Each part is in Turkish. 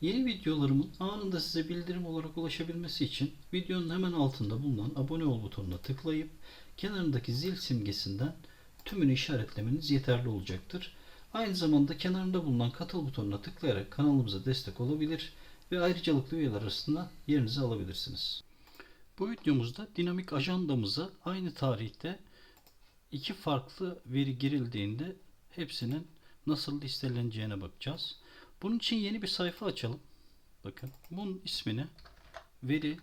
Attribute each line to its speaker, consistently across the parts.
Speaker 1: Yeni videolarımın anında size bildirim olarak ulaşabilmesi için videonun hemen altında bulunan abone ol butonuna tıklayıp kenarındaki zil simgesinden tümünü işaretlemeniz yeterli olacaktır. Aynı zamanda kenarında bulunan katıl butonuna tıklayarak kanalımıza destek olabilir ve ayrıcalıklı üyeler arasında yerinizi alabilirsiniz. Bu videomuzda dinamik ajandamıza aynı tarihte iki farklı veri girildiğinde hepsinin nasıl listeleneceğine bakacağız. Bunun için yeni bir sayfa açalım. Bakın bunun ismini veri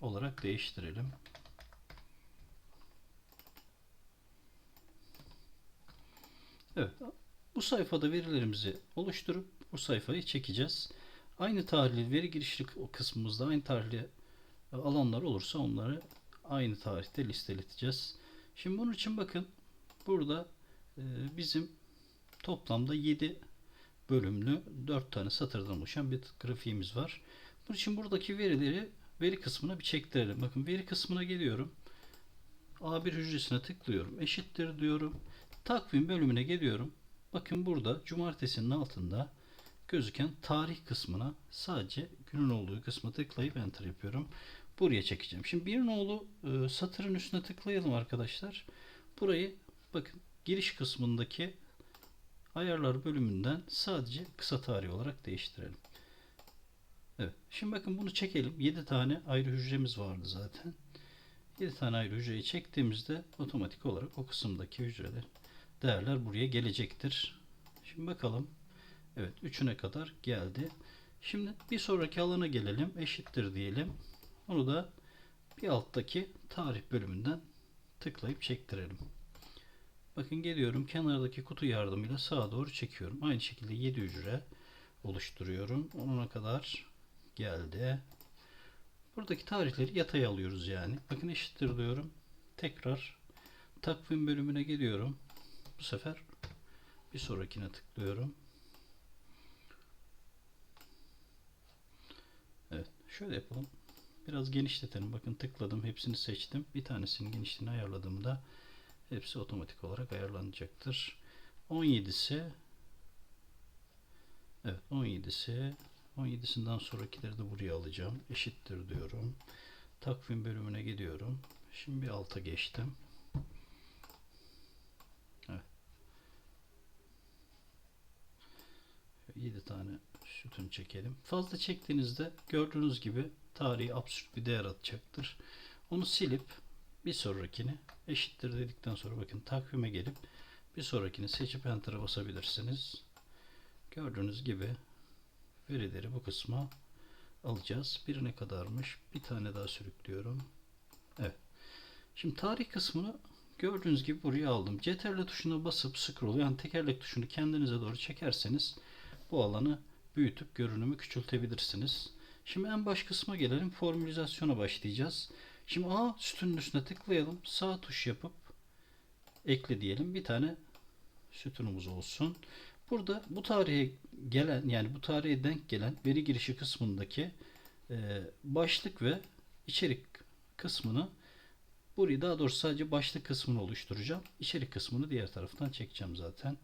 Speaker 1: olarak değiştirelim. Evet. Bu sayfada verilerimizi oluşturup bu sayfayı çekeceğiz. Aynı tarihli veri girişli kısmımızda aynı tarihli alanlar olursa onları aynı tarihte listeleteceğiz. Şimdi bunun için bakın burada e, bizim toplamda 7 bölümlü 4 tane satırdan oluşan bir grafiğimiz var. Bunun için buradaki verileri veri kısmına bir çektirelim. Bakın veri kısmına geliyorum. A1 hücresine tıklıyorum. Eşittir diyorum. Takvim bölümüne geliyorum. Bakın burada cumartesinin altında gözüken tarih kısmına sadece günün olduğu kısmı tıklayıp enter yapıyorum. Buraya çekeceğim. Şimdi bir nolu e, satırın üstüne tıklayalım arkadaşlar. Burayı bakın giriş kısmındaki ayarlar bölümünden sadece kısa tarih olarak değiştirelim. Evet. Şimdi bakın bunu çekelim. 7 tane ayrı hücremiz vardı zaten. 7 tane ayrı hücreyi çektiğimizde otomatik olarak o kısımdaki hücreler değerler buraya gelecektir. Şimdi bakalım. Evet. Üçüne kadar geldi. Şimdi bir sonraki alana gelelim. Eşittir diyelim. Onu da bir alttaki tarih bölümünden tıklayıp çektirelim. Bakın geliyorum kenardaki kutu yardımıyla sağa doğru çekiyorum. Aynı şekilde 7 hücre oluşturuyorum. Onuna kadar geldi. Buradaki tarihleri yatay alıyoruz yani. Bakın eşittir diyorum. Tekrar takvim bölümüne geliyorum. Bu sefer bir sonrakine tıklıyorum. Evet. Şöyle yapalım. Biraz genişletelim. Bakın tıkladım. Hepsini seçtim. Bir tanesinin genişliğini ayarladığımda hepsi otomatik olarak ayarlanacaktır. 17'si Evet 17'si 17'sinden sonrakileri de buraya alacağım. Eşittir diyorum. Takvim bölümüne gidiyorum. Şimdi bir alta geçtim. Evet. 7 tane sütun çekelim. Fazla çektiğinizde gördüğünüz gibi tarihi absürt bir değer atacaktır. Onu silip bir sonrakini eşittir dedikten sonra bakın takvime gelip bir sonrakini seçip enter'a basabilirsiniz. Gördüğünüz gibi verileri bu kısma alacağız. Birine kadarmış. Bir tane daha sürüklüyorum. Evet. Şimdi tarih kısmını gördüğünüz gibi buraya aldım. CTRL tuşuna basıp scroll yani tekerlek tuşunu kendinize doğru çekerseniz bu alanı büyütüp görünümü küçültebilirsiniz. Şimdi en baş kısma gelelim. Formülizasyona başlayacağız. Şimdi A sütunun üstüne tıklayalım. Sağ tuş yapıp ekle diyelim. Bir tane sütunumuz olsun. Burada bu tarihe gelen yani bu tarihe denk gelen veri girişi kısmındaki e, başlık ve içerik kısmını burayı daha doğrusu sadece başlık kısmını oluşturacağım. İçerik kısmını diğer taraftan çekeceğim zaten.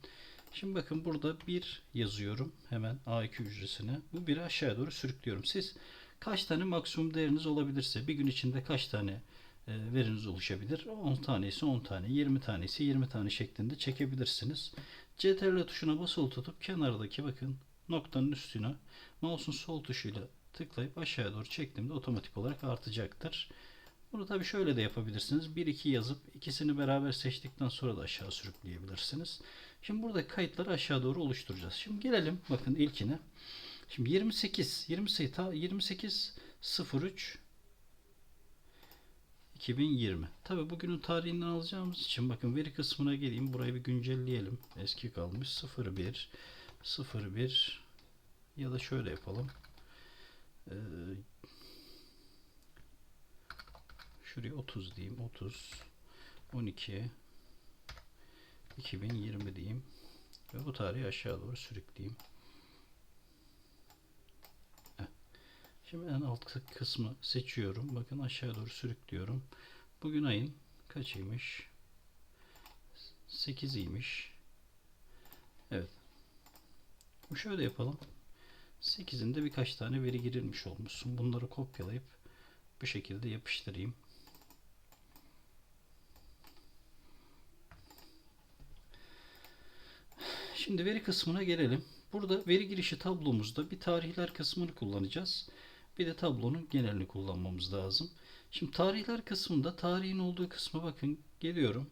Speaker 1: Şimdi bakın burada bir yazıyorum hemen A2 hücresine. Bu biri aşağıya doğru sürüklüyorum. Siz kaç tane maksimum değeriniz olabilirse bir gün içinde kaç tane e, veriniz oluşabilir? 10 tane ise 10 tane, 20 tane ise 20 tane şeklinde çekebilirsiniz. CTRL tuşuna basılı tutup kenardaki bakın noktanın üstüne mouse'un sol tuşuyla tıklayıp aşağıya doğru çektiğimde otomatik olarak artacaktır. Bunu tabi şöyle de yapabilirsiniz. 1-2 yazıp ikisini beraber seçtikten sonra da aşağı sürükleyebilirsiniz. Şimdi burada kayıtları aşağı doğru oluşturacağız. Şimdi gelelim bakın ilkine. Şimdi 28 28 28 03 2020. Tabi bugünün tarihinden alacağımız için bakın veri kısmına geleyim. Burayı bir güncelleyelim. Eski kalmış 01 01 ya da şöyle yapalım. Ee, şuraya 30 diyeyim. 30 12 2020 diyeyim. Ve bu tarihi aşağı doğru sürükleyeyim. Şimdi en alt kısmı seçiyorum. Bakın aşağı doğru sürüklüyorum. Bugün ayın kaçıymış? 8'iymiş. Evet. Şöyle yapalım. 8'inde birkaç tane veri girilmiş olmuşsun. Bunları kopyalayıp bu şekilde yapıştırayım. Şimdi veri kısmına gelelim. Burada veri girişi tablomuzda bir tarihler kısmını kullanacağız. Bir de tablonun genelini kullanmamız lazım. Şimdi tarihler kısmında tarihin olduğu kısma bakın geliyorum.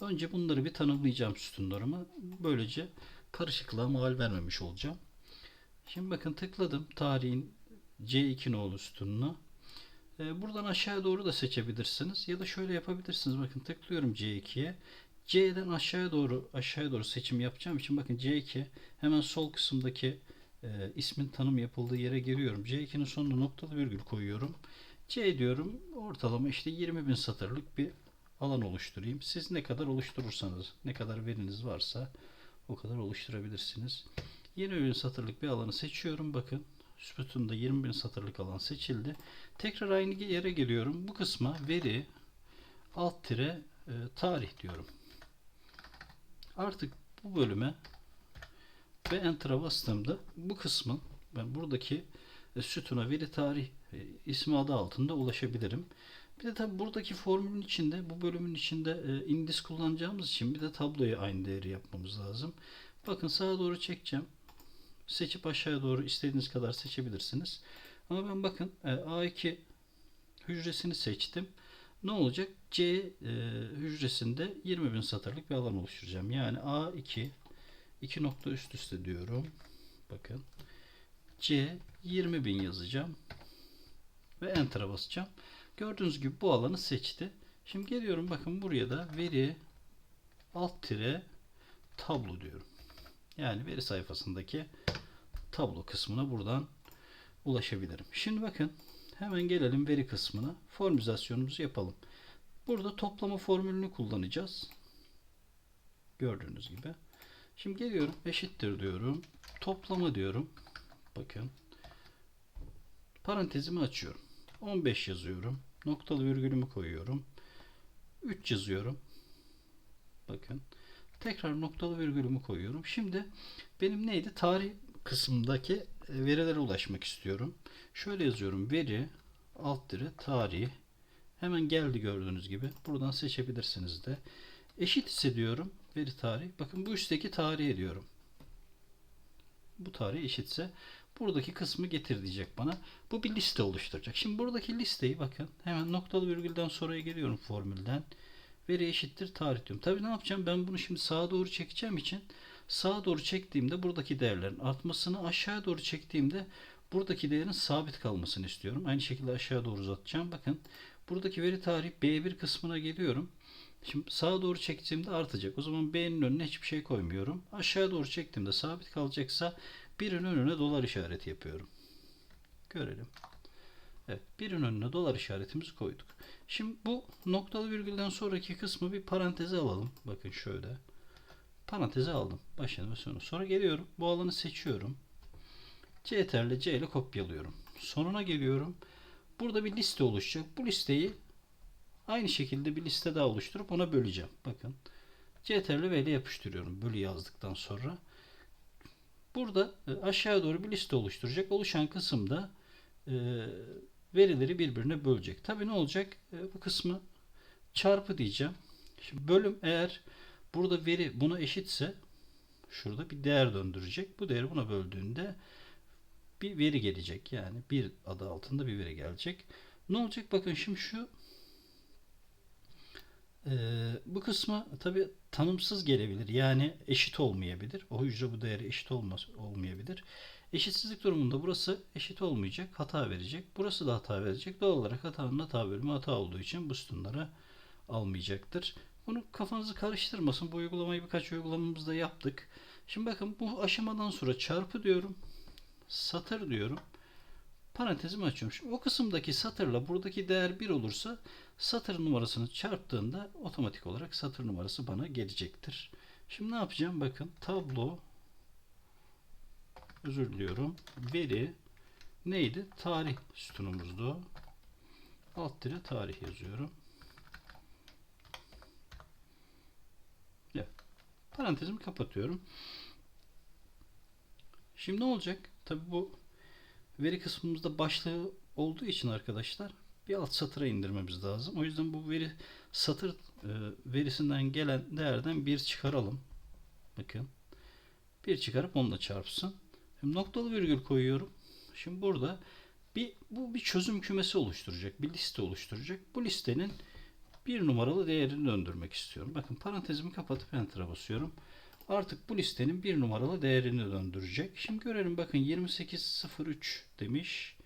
Speaker 1: Önce bunları bir tanımlayacağım sütunlarımı. Böylece karışıklığa mal vermemiş olacağım. Şimdi bakın tıkladım tarihin C2 nolu sütununa. Ee, buradan aşağıya doğru da seçebilirsiniz. Ya da şöyle yapabilirsiniz. Bakın tıklıyorum C2'ye. C'den aşağıya doğru aşağıya doğru seçim yapacağım için bakın C2 hemen sol kısımdaki e, ismin tanım yapıldığı yere giriyorum. C2'nin sonuna noktalı virgül koyuyorum. C diyorum ortalama işte 20 bin satırlık bir alan oluşturayım. Siz ne kadar oluşturursanız, ne kadar veriniz varsa o kadar oluşturabilirsiniz. 20 bin satırlık bir alanı seçiyorum. Bakın sütunda 20 bin satırlık alan seçildi. Tekrar aynı yere geliyorum. Bu kısma veri alt tire e, tarih diyorum. Artık bu bölüme ve Enter'a bastığımda bu kısmın ben buradaki e, sütuna veri tarih e, ismi adı altında ulaşabilirim. Bir de tabi buradaki formülün içinde bu bölümün içinde e, indis kullanacağımız için bir de tabloya aynı değeri yapmamız lazım. Bakın sağa doğru çekeceğim. Seçip aşağıya doğru istediğiniz kadar seçebilirsiniz. Ama ben bakın e, A2 hücresini seçtim. Ne olacak? C hücresinde 20.000 satırlık bir alan oluşturacağım. Yani A2 iki nokta üst üste diyorum. Bakın. C 20.000 yazacağım. Ve Enter'a basacağım. Gördüğünüz gibi bu alanı seçti. Şimdi geliyorum bakın buraya da veri alt tire tablo diyorum. Yani veri sayfasındaki tablo kısmına buradan ulaşabilirim. Şimdi bakın hemen gelelim veri kısmına. Formülizasyonumuzu yapalım. Burada toplama formülünü kullanacağız. Gördüğünüz gibi. Şimdi geliyorum eşittir diyorum. Toplama diyorum. Bakın. Parantezimi açıyorum. 15 yazıyorum. Noktalı virgülümü koyuyorum. 3 yazıyorum. Bakın. Tekrar noktalı virgülümü koyuyorum. Şimdi benim neydi? Tarih kısmındaki e, verilere ulaşmak istiyorum. Şöyle yazıyorum. Veri alt dire tarih. Hemen geldi gördüğünüz gibi. Buradan seçebilirsiniz de. Eşit ise diyorum. Veri tarih. Bakın bu üstteki tarih ediyorum. Bu tarih eşitse buradaki kısmı getir diyecek bana. Bu bir liste oluşturacak. Şimdi buradaki listeyi bakın. Hemen noktalı virgülden sonraya geliyorum formülden. Veri eşittir tarih diyorum. Tabii ne yapacağım? Ben bunu şimdi sağa doğru çekeceğim için sağa doğru çektiğimde buradaki değerlerin artmasını aşağı doğru çektiğimde buradaki değerin sabit kalmasını istiyorum. Aynı şekilde aşağı doğru uzatacağım. Bakın buradaki veri tarih B1 kısmına geliyorum. Şimdi sağa doğru çektiğimde artacak. O zaman B'nin önüne hiçbir şey koymuyorum. Aşağı doğru çektiğimde sabit kalacaksa birin önüne dolar işareti yapıyorum. Görelim. Evet, birin önüne dolar işaretimizi koyduk. Şimdi bu noktalı virgülden sonraki kısmı bir paranteze alalım. Bakın şöyle. Paranteze aldım. Başını ve sonu. Sonra geliyorum. Bu alanı seçiyorum. CTRL C ile kopyalıyorum. Sonuna geliyorum. Burada bir liste oluşacak. Bu listeyi aynı şekilde bir liste daha oluşturup ona böleceğim. Bakın. CTRL V ile yapıştırıyorum. Bölü yazdıktan sonra. Burada e, aşağı doğru bir liste oluşturacak. Oluşan kısımda e, verileri birbirine bölecek. Tabi ne olacak? E, bu kısmı çarpı diyeceğim. Şimdi bölüm eğer burada veri buna eşitse şurada bir değer döndürecek. Bu değeri buna böldüğünde bir veri gelecek. Yani bir adı altında bir veri gelecek. Ne olacak? Bakın şimdi şu e, bu kısmı tabi tanımsız gelebilir. Yani eşit olmayabilir. O hücre bu değeri eşit olmaz, olmayabilir. Eşitsizlik durumunda burası eşit olmayacak. Hata verecek. Burası da hata verecek. Doğal olarak hatanın hata bölümü hata olduğu için bu sütunları almayacaktır. Bunu kafanızı karıştırmasın. Bu uygulamayı birkaç uygulamamızda yaptık. Şimdi bakın bu aşamadan sonra çarpı diyorum. Satır diyorum. Parantezimi açıyorum. Şimdi o kısımdaki satırla buradaki değer 1 olursa satır numarasını çarptığında otomatik olarak satır numarası bana gelecektir. Şimdi ne yapacağım? Bakın tablo özür diliyorum. Veri neydi? Tarih sütunumuzdu. Alt dire tarih yazıyorum. Evet. Parantezimi kapatıyorum. Şimdi ne olacak? Tabi bu veri kısmımızda başlığı olduğu için arkadaşlar bir alt satıra indirmemiz lazım. O yüzden bu veri satır e, verisinden gelen değerden bir çıkaralım. Bakın. Bir çıkarıp onunla çarpsın. Şimdi noktalı virgül koyuyorum. Şimdi burada bir bu bir çözüm kümesi oluşturacak. Bir liste oluşturacak. Bu listenin bir numaralı değerini döndürmek istiyorum. Bakın parantezimi kapatıp enter'a basıyorum. Artık bu listenin bir numaralı değerini döndürecek. Şimdi görelim bakın 2803 demiş.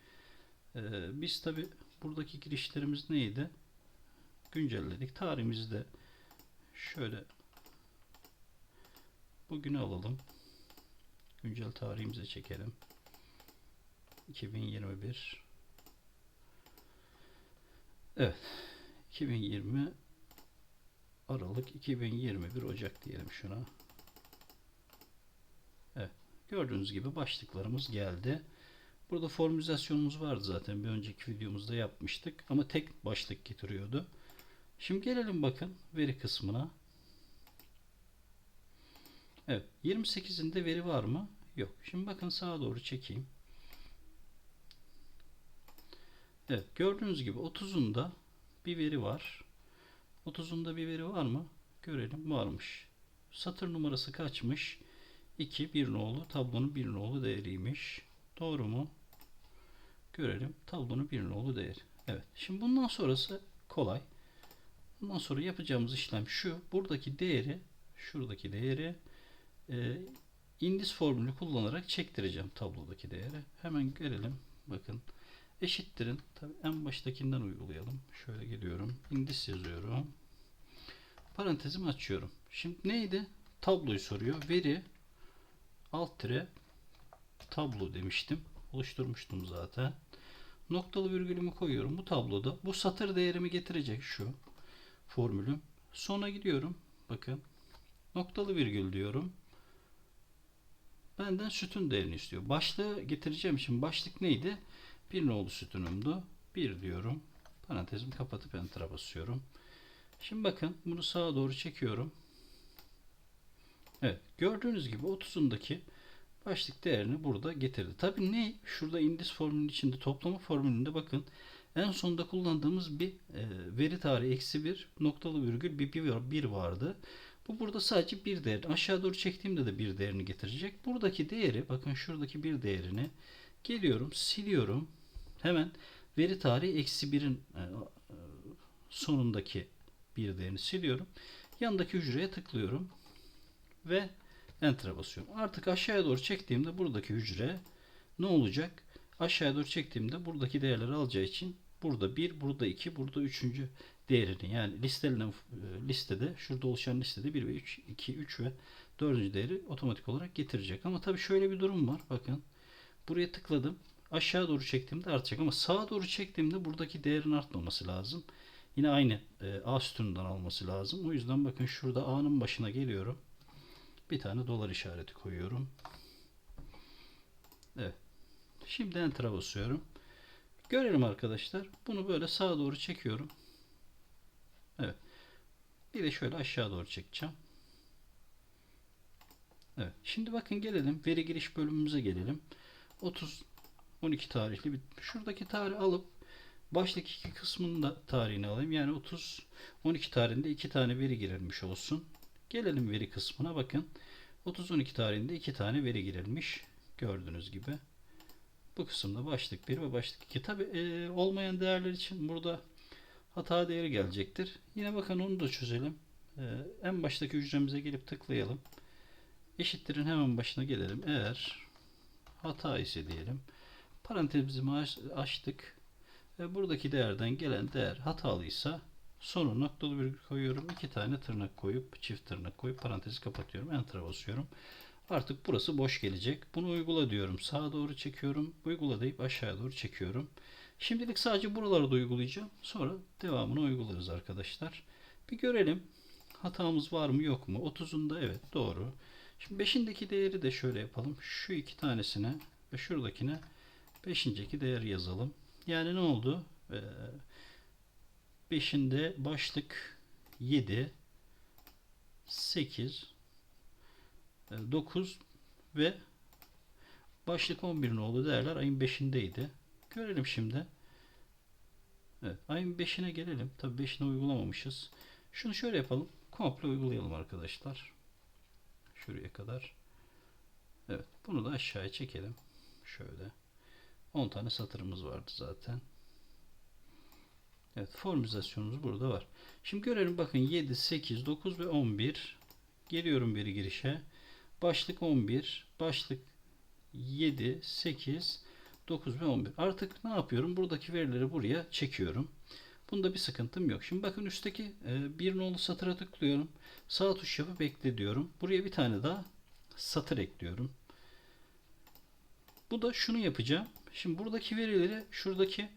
Speaker 1: Ee, biz tabi buradaki girişlerimiz neydi? Güncelledik. Tarihimizi de şöyle bugünü alalım. Güncel tarihimize çekelim. 2021 Evet. 2020 Aralık 2021 Ocak diyelim şuna. Evet. Gördüğünüz gibi başlıklarımız geldi. Burada formülizasyonumuz vardı zaten. Bir önceki videomuzda yapmıştık. Ama tek başlık getiriyordu. Şimdi gelelim bakın veri kısmına. Evet. 28'inde veri var mı? Yok. Şimdi bakın sağa doğru çekeyim. Evet. Gördüğünüz gibi 30'unda bir veri var. 30'unda bir veri var mı? Görelim. Varmış. Satır numarası kaçmış? 2 bir nolu tablonun bir nolu değeriymiş. Doğru mu? Görelim. Tablonun bir nolu değeri. Evet. Şimdi bundan sonrası kolay. Bundan sonra yapacağımız işlem şu. Buradaki değeri şuradaki değeri e, indis formülü kullanarak çektireceğim tablodaki değeri. Hemen görelim. Bakın eşittirin. Tabii en baştakinden uygulayalım. Şöyle geliyorum. Indis yazıyorum. Parantezimi açıyorum. Şimdi neydi? Tabloyu soruyor. Veri alt tire tablo demiştim. Oluşturmuştum zaten. Noktalı virgülümü koyuyorum. Bu tabloda bu satır değerimi getirecek şu formülüm. Sona gidiyorum. Bakın. Noktalı virgül diyorum. Benden sütun değerini istiyor. Başlığı getireceğim için başlık neydi? Bir nolu sütunumdu. Bir diyorum. Parantezimi kapatıp enter'a basıyorum. Şimdi bakın bunu sağa doğru çekiyorum. Evet. Gördüğünüz gibi 30'undaki başlık değerini burada getirdi. Tabii ne? Şurada indis formülünün içinde toplama formülünde bakın en sonunda kullandığımız bir e, veri tarihi eksi bir noktalı virgül bir, bir, bir vardı. Bu burada sadece bir değer. Aşağı doğru çektiğimde de bir değerini getirecek. Buradaki değeri bakın şuradaki bir değerini geliyorum siliyorum. Hemen veri tarihi eksi birin e, e, sonundaki bir değerini siliyorum. Yanındaki hücreye tıklıyorum. Ve Enter'a basıyorum. Artık aşağıya doğru çektiğimde buradaki hücre ne olacak? Aşağıya doğru çektiğimde buradaki değerleri alacağı için burada 1, burada 2, burada 3. değerini yani listelenen e, listede şurada oluşan listede 1 ve 3, 2, 3 ve 4. değeri otomatik olarak getirecek. Ama tabii şöyle bir durum var. Bakın buraya tıkladım. Aşağı doğru çektiğimde artacak ama sağa doğru çektiğimde buradaki değerin artmaması lazım. Yine aynı e, A sütunundan alması lazım. O yüzden bakın şurada A'nın başına geliyorum. Bir tane dolar işareti koyuyorum. Evet. Şimdi Enter'a basıyorum. Görelim arkadaşlar. Bunu böyle sağa doğru çekiyorum. Evet. Bir de şöyle aşağı doğru çekeceğim. Evet. Şimdi bakın gelelim. Veri giriş bölümümüze gelelim. 30 12 tarihli bir şuradaki tarih alıp başlık iki kısmının da tarihini alayım. Yani 30 12 tarihinde iki tane veri girilmiş olsun. Gelelim veri kısmına bakın. 30-12 tarihinde iki tane veri girilmiş. Gördüğünüz gibi. Bu kısımda başlık 1 ve başlık 2. Tabi e, olmayan değerler için burada hata değeri gelecektir. Yine bakın onu da çözelim. E, en baştaki hücremize gelip tıklayalım. Eşittirin hemen başına gelelim. Eğer hata ise diyelim. Parantezimizi açtık. Ve buradaki değerden gelen değer hatalıysa Sonra noktalı virgül koyuyorum. iki tane tırnak koyup çift tırnak koyup parantezi kapatıyorum. Enter'a basıyorum. Artık burası boş gelecek. Bunu uygula diyorum. Sağa doğru çekiyorum. Uygula deyip aşağıya doğru çekiyorum. Şimdilik sadece buraları da uygulayacağım. Sonra devamını uygularız arkadaşlar. Bir görelim. Hatamız var mı yok mu? 30'unda evet doğru. Şimdi 5'indeki değeri de şöyle yapalım. Şu iki tanesine ve şuradakine 5'indeki değer yazalım. Yani ne oldu? Ee, 5'inde başlık 7 8 9 ve Başlık 11 nolu değerler ayın 5'indeydi. Görelim şimdi. Evet, ayın 5'ine gelelim. Tabii 5'ine uygulamamışız. Şunu şöyle yapalım. Komple uygulayalım arkadaşlar. Şuraya kadar. Evet, bunu da aşağıya çekelim. Şöyle. 10 tane satırımız vardı zaten. Evet, formülizasyonumuz burada var. Şimdi görelim bakın 7, 8, 9 ve 11. Geliyorum bir girişe. Başlık 11, başlık 7, 8, 9 ve 11. Artık ne yapıyorum? Buradaki verileri buraya çekiyorum. Bunda bir sıkıntım yok. Şimdi bakın üstteki e, bir nolu satıra tıklıyorum. Sağ tuş yapıp ekle diyorum. Buraya bir tane daha satır ekliyorum. Bu da şunu yapacağım. Şimdi buradaki verileri şuradaki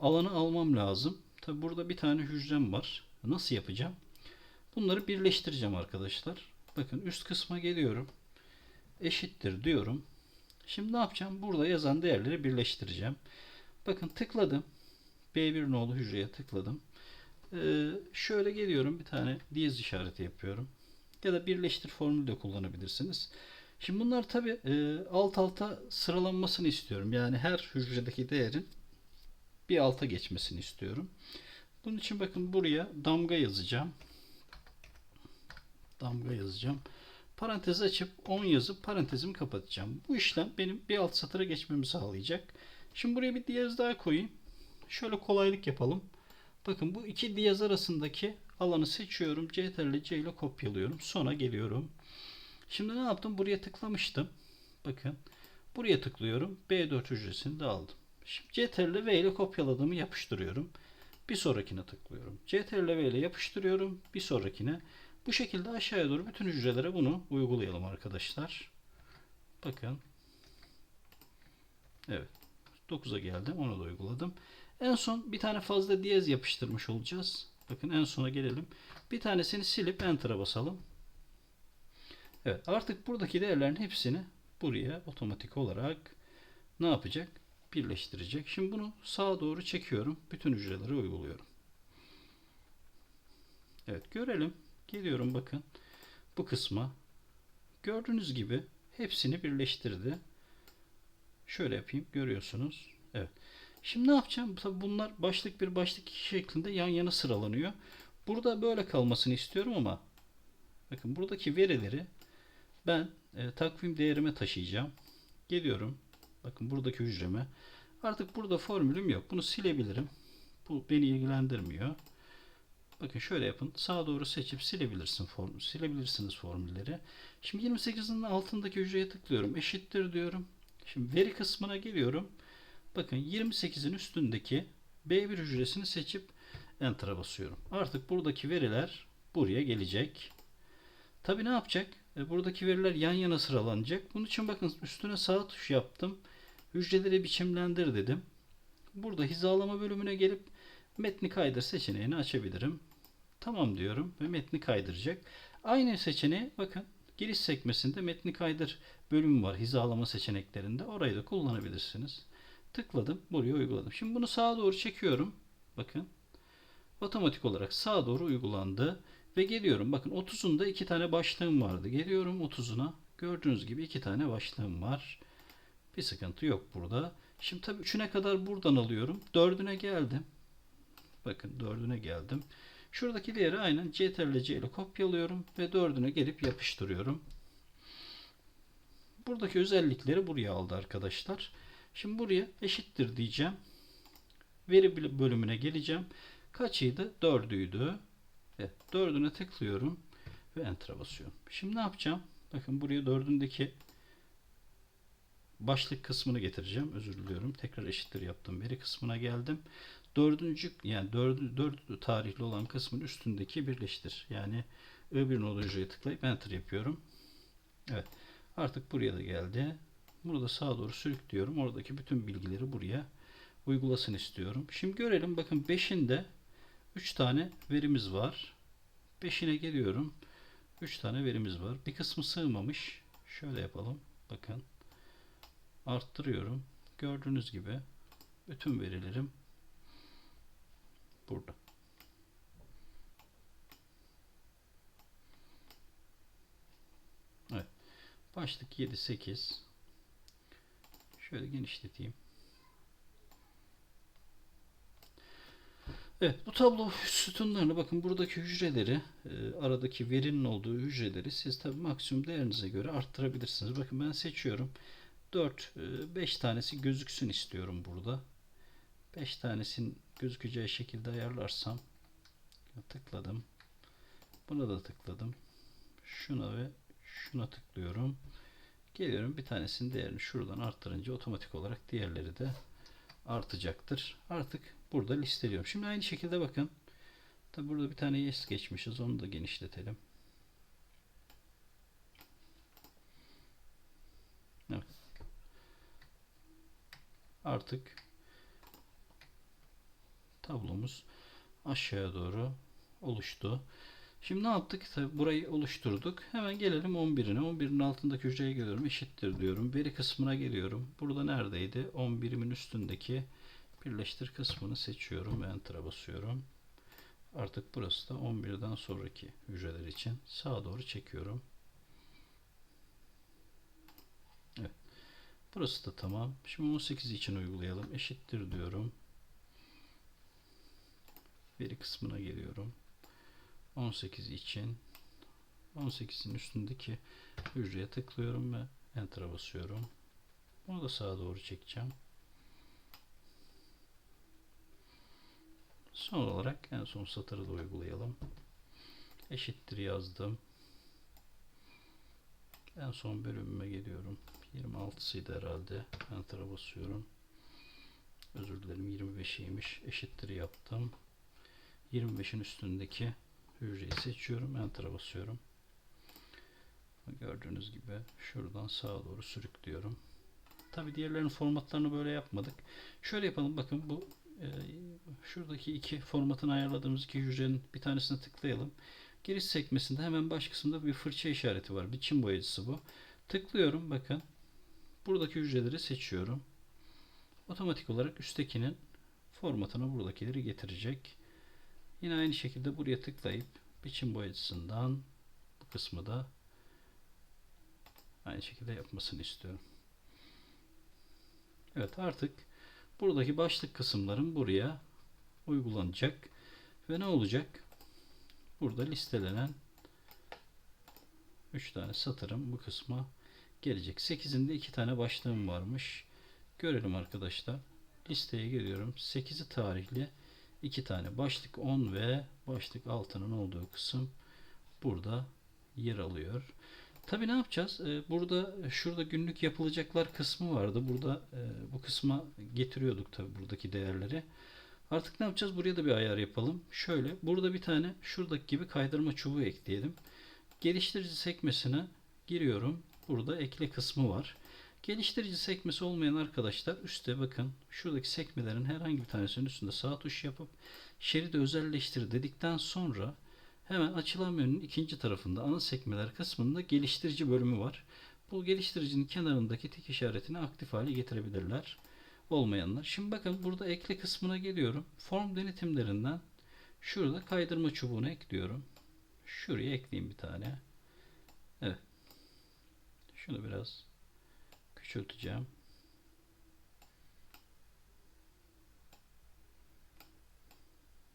Speaker 1: alanı almam lazım. Tabi burada bir tane hücrem var. Nasıl yapacağım? Bunları birleştireceğim arkadaşlar. Bakın üst kısma geliyorum. Eşittir diyorum. Şimdi ne yapacağım? Burada yazan değerleri birleştireceğim. Bakın tıkladım. B1 nolu hücreye tıkladım. Ee, şöyle geliyorum. Bir tane diyez işareti yapıyorum. Ya da birleştir formülü de kullanabilirsiniz. Şimdi bunlar tabi e, alt alta sıralanmasını istiyorum. Yani her hücredeki değerin bir alta geçmesini istiyorum. Bunun için bakın buraya damga yazacağım. Damga yazacağım. Parantez açıp 10 yazıp parantezimi kapatacağım. Bu işlem benim bir alt satıra geçmemi sağlayacak. Şimdi buraya bir diyez daha koyayım. Şöyle kolaylık yapalım. Bakın bu iki diyez arasındaki alanı seçiyorum. CTRL C ile kopyalıyorum. Sonra geliyorum. Şimdi ne yaptım? Buraya tıklamıştım. Bakın. Buraya tıklıyorum. B4 hücresini de aldım. Şimdi CTRL V ile kopyaladığımı yapıştırıyorum. Bir sonrakine tıklıyorum. CTRL V ile yapıştırıyorum. Bir sonrakine. Bu şekilde aşağıya doğru bütün hücrelere bunu uygulayalım arkadaşlar. Bakın. Evet. 9'a geldim. Onu da uyguladım. En son bir tane fazla diyez yapıştırmış olacağız. Bakın en sona gelelim. Bir tanesini silip Enter'a basalım. Evet artık buradaki değerlerin hepsini buraya otomatik olarak ne yapacak? Birleştirecek. Şimdi bunu sağa doğru çekiyorum. Bütün hücrelere uyguluyorum. Evet görelim. Geliyorum bakın bu kısma. Gördüğünüz gibi hepsini birleştirdi. Şöyle yapayım. Görüyorsunuz. Evet. Şimdi ne yapacağım? Tabii bunlar başlık bir başlık şeklinde yan yana sıralanıyor. Burada böyle kalmasını istiyorum ama bakın buradaki verileri ben e, takvim değerime taşıyacağım. Geliyorum. Bakın buradaki hücreme. Artık burada formülüm yok. Bunu silebilirim. Bu beni ilgilendirmiyor. Bakın şöyle yapın. Sağa doğru seçip silebilirsin form, silebilirsiniz formülleri. Şimdi 28'in altındaki hücreye tıklıyorum. Eşittir diyorum. Şimdi veri kısmına geliyorum. Bakın 28'in üstündeki B1 hücresini seçip Enter'a basıyorum. Artık buradaki veriler buraya gelecek. Tabi ne yapacak? E, buradaki veriler yan yana sıralanacak. Bunun için bakın üstüne sağ tuş yaptım. Hücreleri biçimlendir dedim. Burada hizalama bölümüne gelip metni kaydır seçeneğini açabilirim. Tamam diyorum ve metni kaydıracak. Aynı seçeneği bakın giriş sekmesinde metni kaydır bölümü var hizalama seçeneklerinde. Orayı da kullanabilirsiniz. Tıkladım. Buraya uyguladım. Şimdi bunu sağa doğru çekiyorum. Bakın. Otomatik olarak sağa doğru uygulandı. Ve geliyorum. Bakın 30'unda iki tane başlığım vardı. Geliyorum 30'una. Gördüğünüz gibi iki tane başlığım var. Bir sıkıntı yok burada. Şimdi tabii 3'üne kadar buradan alıyorum. 4'üne geldim. Bakın 4'üne geldim. Şuradaki değeri aynen CTRL C ile kopyalıyorum ve 4'üne gelip yapıştırıyorum. Buradaki özellikleri buraya aldı arkadaşlar. Şimdi buraya eşittir diyeceğim. Veri bölümüne geleceğim. Kaçıydı? 4'üydü. Evet, 4'üne tıklıyorum ve Enter'a basıyorum. Şimdi ne yapacağım? Bakın buraya dördündeki başlık kısmını getireceğim. Özür diliyorum. Tekrar eşittir yaptım. Veri kısmına geldim. Dördüncü yani dördü, dört tarihli olan kısmın üstündeki birleştir. Yani I1 nolu hücreye tıklayıp Enter yapıyorum. Evet. Artık buraya da geldi. Bunu da sağa doğru sürüklüyorum. Oradaki bütün bilgileri buraya uygulasın istiyorum. Şimdi görelim. Bakın 5'inde 3 tane verimiz var. 5'ine geliyorum. 3 tane verimiz var. Bir kısmı sığmamış. Şöyle yapalım. Bakın. Arttırıyorum. Gördüğünüz gibi bütün verilerim burada. Evet. Başlık 7 8 Şöyle genişleteyim. Evet bu tablo sütunlarını bakın buradaki hücreleri e, aradaki verinin olduğu hücreleri siz tabi maksimum değerinize göre arttırabilirsiniz. Bakın ben seçiyorum. 4 5 tanesi gözüksün istiyorum burada. 5 tanesinin gözükeceği şekilde ayarlarsam tıkladım. Buna da tıkladım. Şuna ve şuna tıklıyorum. Geliyorum bir tanesinin değerini şuradan arttırınca otomatik olarak diğerleri de artacaktır. Artık burada listeliyorum. Şimdi aynı şekilde bakın. Tabi burada bir tane yes geçmişiz. Onu da genişletelim. Evet. Artık tablomuz aşağıya doğru oluştu. Şimdi ne yaptık? Tabii burayı oluşturduk. Hemen gelelim 11'ine. 11'in altındaki hücreye geliyorum. Eşittir diyorum. Veri kısmına geliyorum. Burada neredeydi? 11'imin üstündeki birleştir kısmını seçiyorum ve Enter'a basıyorum. Artık burası da 11'den sonraki hücreler için sağa doğru çekiyorum. Evet. Burası da tamam. Şimdi 18 için uygulayalım. Eşittir diyorum. Veri kısmına geliyorum. 18 için 18'in üstündeki hücreye tıklıyorum ve Enter'a basıyorum. Bunu da sağa doğru çekeceğim. Son olarak en son satırı da uygulayalım. Eşittir yazdım. En son bölümüme geliyorum. 26'sıydı herhalde. Enter'a basıyorum. Özür dilerim 25'iymiş. Eşittir yaptım. 25'in üstündeki hücreyi seçiyorum. Enter'a basıyorum. Gördüğünüz gibi şuradan sağa doğru sürüklüyorum. Tabi diğerlerinin formatlarını böyle yapmadık. Şöyle yapalım. Bakın bu e, şuradaki iki formatını ayarladığımız iki hücrenin bir tanesine tıklayalım. Giriş sekmesinde hemen baş kısımda bir fırça işareti var. Bir çim boyacısı bu. Tıklıyorum. Bakın. Buradaki hücreleri seçiyorum. Otomatik olarak üsttekinin formatına buradakileri getirecek. Yine aynı şekilde buraya tıklayıp biçim boyacısından bu kısmı da aynı şekilde yapmasını istiyorum. Evet artık buradaki başlık kısımların buraya uygulanacak ve ne olacak? Burada listelenen 3 tane satırım bu kısma gelecek. 8'inde 2 tane başlığım varmış. Görelim arkadaşlar. Listeye geliyorum. 8'i tarihli iki tane başlık 10 ve başlık 6'nın olduğu kısım burada yer alıyor. Tabi ne yapacağız? Ee, burada şurada günlük yapılacaklar kısmı vardı. Burada e, bu kısma getiriyorduk tabi buradaki değerleri. Artık ne yapacağız? Buraya da bir ayar yapalım. Şöyle burada bir tane şuradaki gibi kaydırma çubuğu ekleyelim. Geliştirici sekmesine giriyorum. Burada ekle kısmı var. Geliştirici sekmesi olmayan arkadaşlar üstte bakın şuradaki sekmelerin herhangi bir tanesinin üstünde sağ tuş yapıp şeridi özelleştir dedikten sonra hemen açılan menünün ikinci tarafında ana sekmeler kısmında geliştirici bölümü var. Bu geliştiricinin kenarındaki tik işaretini aktif hale getirebilirler. Olmayanlar. Şimdi bakın burada ekle kısmına geliyorum. Form denetimlerinden şurada kaydırma çubuğunu ekliyorum. Şuraya ekleyeyim bir tane. Evet. Şunu biraz küçülteceğim.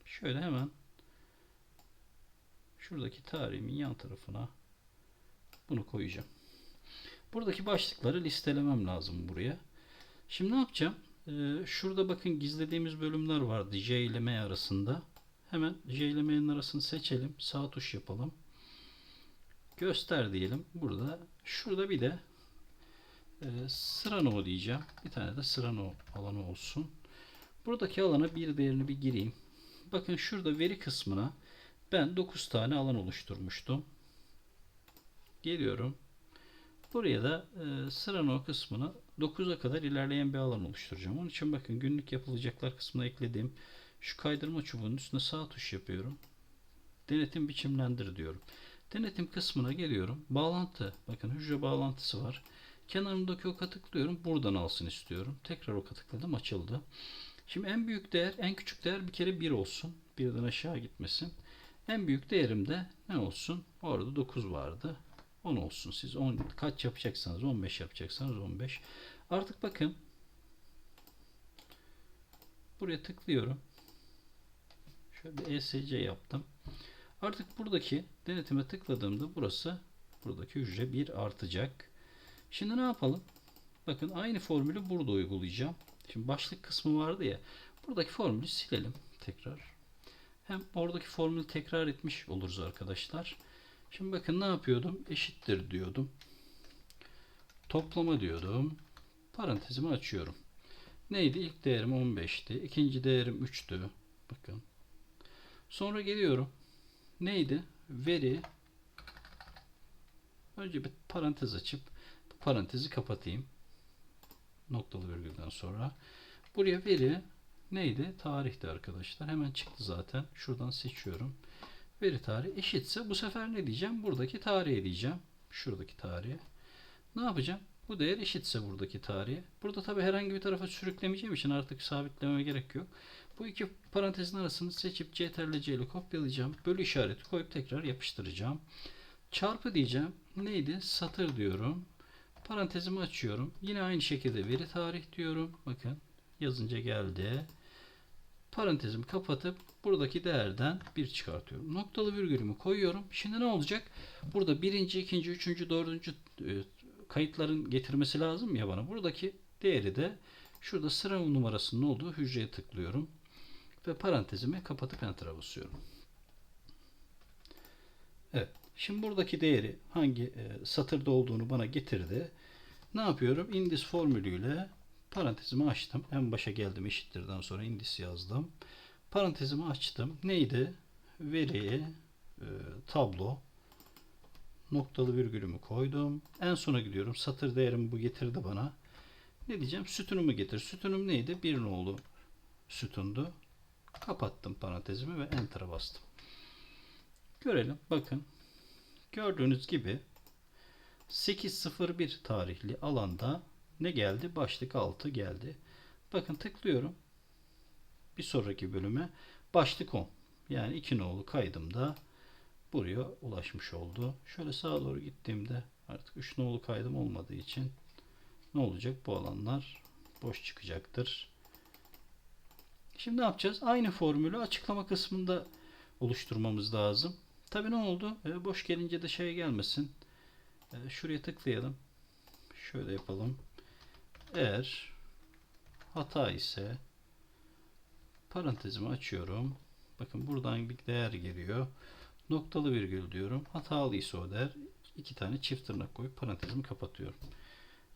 Speaker 1: Şöyle hemen şuradaki tarihimin yan tarafına bunu koyacağım. Buradaki başlıkları listelemem lazım buraya. Şimdi ne yapacağım? Ee, şurada bakın gizlediğimiz bölümler vardı J ile M arasında. Hemen J ile M'nin arasını seçelim. Sağ tuş yapalım. Göster diyelim. Burada şurada bir de e, sıra no diyeceğim. Bir tane de sıra no alanı olsun. Buradaki alana bir değerini bir gireyim. Bakın şurada veri kısmına ben 9 tane alan oluşturmuştum. Geliyorum. Buraya da e, sıra no kısmına 9'a kadar ilerleyen bir alan oluşturacağım. Onun için bakın günlük yapılacaklar kısmına eklediğim şu kaydırma çubuğunun üstüne sağ tuş yapıyorum. Denetim biçimlendir diyorum. Denetim kısmına geliyorum. Bağlantı. Bakın hücre bağlantısı var. Kenarındaki oka tıklıyorum. Buradan alsın istiyorum. Tekrar oka tıkladım. Açıldı. Şimdi en büyük değer, en küçük değer bir kere 1 olsun. Birden aşağı gitmesin. En büyük değerim de ne olsun? Orada 9 vardı. 10 olsun. Siz 10 kaç yapacaksanız 15 yapacaksanız 15. Artık bakın Buraya tıklıyorum. Şöyle bir ESC yaptım. Artık buradaki denetime tıkladığımda burası buradaki hücre 1 artacak. Şimdi ne yapalım? Bakın aynı formülü burada uygulayacağım. Şimdi başlık kısmı vardı ya. Buradaki formülü silelim tekrar. Hem oradaki formülü tekrar etmiş oluruz arkadaşlar. Şimdi bakın ne yapıyordum? Eşittir diyordum. Toplama diyordum. Parantezimi açıyorum. Neydi? İlk değerim 15'ti. İkinci değerim 3'tü. Bakın. Sonra geliyorum. Neydi? Veri. Önce bir parantez açıp bu parantezi kapatayım. Noktalı virgülden sonra. Buraya veri neydi? Tarihti arkadaşlar. Hemen çıktı zaten. Şuradan seçiyorum. Veri tarihi eşitse bu sefer ne diyeceğim? Buradaki tarihe diyeceğim. Şuradaki tarihe. Ne yapacağım? Bu değer eşitse buradaki tarihe. Burada tabi herhangi bir tarafa sürüklemeyeceğim için artık sabitlememe gerek yok. Bu iki parantezin arasını seçip CTRL C ile kopyalayacağım. Bölü işareti koyup tekrar yapıştıracağım. Çarpı diyeceğim. Neydi? Satır diyorum. Parantezimi açıyorum. Yine aynı şekilde veri tarih diyorum. Bakın yazınca geldi. Parantezimi kapatıp buradaki değerden 1 çıkartıyorum. Noktalı virgülümü koyuyorum. Şimdi ne olacak? Burada birinci, ikinci, üçüncü, dördüncü e, kayıtların getirmesi lazım ya bana. Buradaki değeri de şurada sıra numarasının olduğu hücreye tıklıyorum. Ve parantezimi kapatıp enter'a basıyorum. Evet. Şimdi buradaki değeri hangi e, satırda olduğunu bana getirdi. Ne yapıyorum? Indis formülüyle parantezimi açtım. En başa geldim eşittirden sonra indis yazdım. Parantezimi açtım. Neydi? Veri, e, tablo, noktalı virgülümü koydum. En sona gidiyorum. Satır değerimi bu getirdi bana. Ne diyeceğim? Sütunumu getir. Sütunum neydi? Bir nolu sütundu. Kapattım parantezimi ve enter'a bastım. Görelim. Bakın. Gördüğünüz gibi 801 tarihli alanda ne geldi? Başlık 6 geldi. Bakın tıklıyorum. Bir sonraki bölüme başlık 10. Yani 2 nolu kaydımda buraya ulaşmış oldu. Şöyle sağa doğru gittiğimde artık 3 nolu kaydım olmadığı için ne olacak? Bu alanlar boş çıkacaktır. Şimdi ne yapacağız? Aynı formülü açıklama kısmında oluşturmamız lazım. Tabi ne oldu? E, boş gelince de şey gelmesin. E, şuraya tıklayalım. Şöyle yapalım. Eğer hata ise parantezimi açıyorum. Bakın buradan bir değer geliyor. Noktalı virgül diyorum. Hatalıysa o değer iki tane çift tırnak koyup parantezimi kapatıyorum.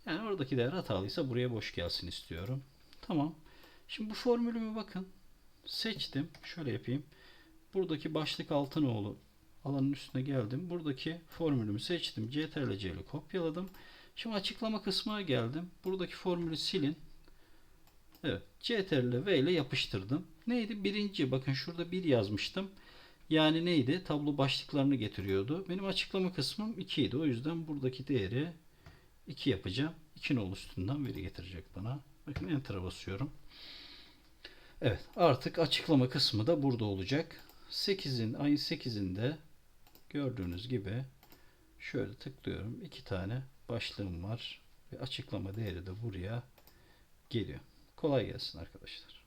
Speaker 1: Yani oradaki değer hatalıysa buraya boş gelsin istiyorum. Tamam. Şimdi bu formülümü bakın. Seçtim. Şöyle yapayım. Buradaki başlık Altınoğlu alanın üstüne geldim. Buradaki formülümü seçtim. CTRL C ile kopyaladım. Şimdi açıklama kısmına geldim. Buradaki formülü silin. Evet. CTRL V ile yapıştırdım. Neydi? Birinci. Bakın şurada bir yazmıştım. Yani neydi? Tablo başlıklarını getiriyordu. Benim açıklama kısmım 2 idi. O yüzden buradaki değeri 2 yapacağım. 2 nol üstünden veri getirecek bana. Bakın Enter'a basıyorum. Evet. Artık açıklama kısmı da burada olacak. 8'in ayın 8'inde gördüğünüz gibi şöyle tıklıyorum. 2 tane başlığım var. Ve açıklama değeri de buraya geliyor. Kolay gelsin arkadaşlar.